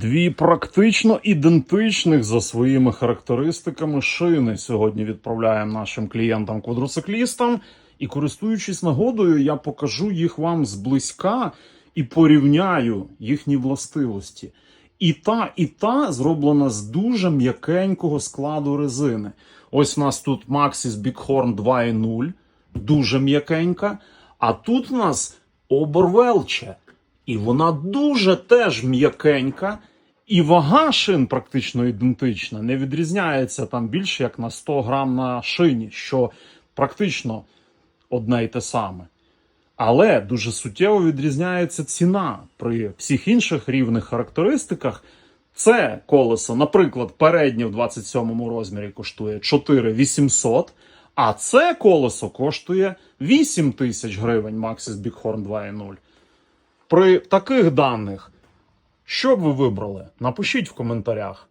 Дві практично ідентичних за своїми характеристиками шини сьогодні відправляємо нашим клієнтам-квадроциклістам. І користуючись нагодою, я покажу їх вам зблизька і порівняю їхні властивості. І та, і та зроблена з дуже м'якенького складу резини. Ось у нас тут Maxxis Bighorn 2.0, дуже м'якенька. А тут у нас Обервелче. І вона дуже теж м'якенька, і вага шин практично ідентична, не відрізняється там більше як на 100 грам на шині, що практично одне й те саме. Але дуже суттєво відрізняється ціна при всіх інших рівних характеристиках. Це колесо, наприклад, переднє в 27 розмірі коштує 4800, а це колесо коштує 8 тисяч гривень Maxxis Bighorn 2.0. При таких даних, що б ви вибрали? Напишіть в коментарях.